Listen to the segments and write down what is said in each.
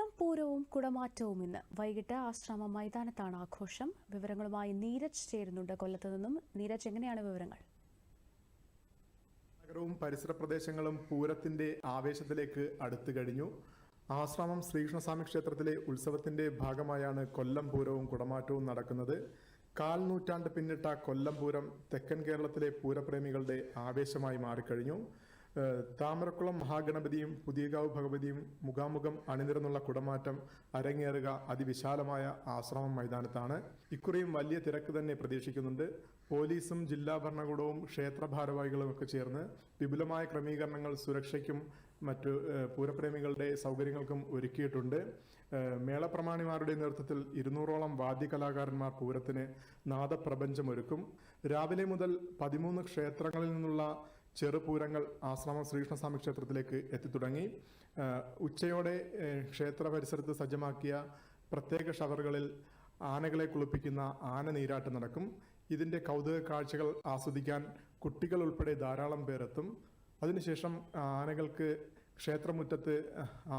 കൊല്ലം പൂരവും കുടമാറ്റവും ഇന്ന്. വൈകിട്ട് ആശ്രമ മൈതാനത്താണ് ആഘോഷം. വിവരങ്ങളുമായി നീരജ് ചേരുന്നുണ്ട്. കൊല്ലത്ത് നിന്നും നീരജ് എങ്ങനെയാണ് വിവരങ്ങൾ? നഗരവും പരിസര പ്രദേശങ്ങളും പൂരത്തിന്റെ ആവേശത്തിലേക്ക് അടുത്തു കഴിഞ്ഞു. ആശ്രമം ശ്രീകൃഷ്ണസ്വാമി ക്ഷേത്രത്തിലെ ഉത്സവത്തിന്റെ ഭാഗമായാണ് കൊല്ലം പൂരവും കുടമാറ്റവും നടക്കുന്നത്. കാൽ നൂറ്റാണ്ട് പിന്നിട്ട കൊല്ലം പൂരം തെക്കൻ കേരളത്തിലെ പൂരപ്രേമികളുടെ ആവേശമായി മാറിക്കഴിഞ്ഞു. താമരക്കുളം മഹാഗണപതിയും പുതിയകാവ് ഭഗവതിയും മുഖാമുഖം അണിനിരന്നുള്ള കുടമാറ്റം അരങ്ങേറുക അതിവിശാലമായ ആശ്രമം മൈതാനത്താണ്. ഇക്കുറിയും വലിയ തിരക്ക് തന്നെ പ്രതീക്ഷിക്കുന്നുണ്ട്. പോലീസും ജില്ലാ ഭരണകൂടവും ക്ഷേത്ര ഭാരവാഹികളും ഒക്കെ ചേർന്ന് വിപുലമായ ക്രമീകരണങ്ങൾ സുരക്ഷയ്ക്കും മറ്റു പൂരപ്രേമികളുടെ സൗകര്യങ്ങൾക്കും ഒരുക്കിയിട്ടുണ്ട്. മേളപ്രമാണിമാരുടെ നേതൃത്വത്തിൽ ഇരുന്നൂറോളം വാദ്യകലാകാരന്മാർ പൂരത്തിന് നാദപ്രപഞ്ചമൊരുക്കും. രാവിലെ മുതൽ പതിമൂന്ന് ക്ഷേത്രങ്ങളിൽ നിന്നുള്ള ചെറുപൂരങ്ങൾ ആശ്രമം ശ്രീകൃഷ്ണസ്വാമി ക്ഷേത്രത്തിലേക്ക് എത്തിത്തുടങ്ങി. ഉച്ചയോടെ ക്ഷേത്ര പരിസരത്ത് സജ്ജമാക്കിയ പ്രത്യേക ഷവറുകളിൽ ആനകളെ കുളിപ്പിക്കുന്ന ആന നീരാട്ട് നടക്കും. ഇതിന്റെ കൗതുക കാഴ്ചകൾ ആസ്വദിക്കാൻ കുട്ടികൾ ഉൾപ്പെടെ ധാരാളം പേരെത്തും. അതിനുശേഷം ആനകൾക്ക് ക്ഷേത്രമുറ്റത്ത്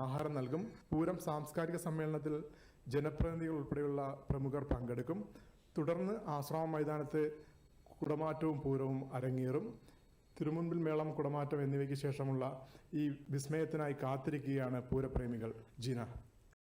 ആഹാരം നൽകും. പൂരം സാംസ്കാരിക സമ്മേളനത്തിൽ ജനപ്രതിനിധികൾ ഉൾപ്പെടെയുള്ള പ്രമുഖർ പങ്കെടുക്കും. തുടർന്ന് ആശ്രമ മൈതാനത്ത് കുടമാറ്റവും പൂരവും അരങ്ങേറും. തിരുമുൻപിൽ മേളം കുടമാറ്റം എന്നിവയ്ക്ക് ശേഷമുള്ള ഈ വിസ്മയത്തിനായി കാത്തിരിക്കുകയാണ് പൂരപ്രേമികൾ. ജീന.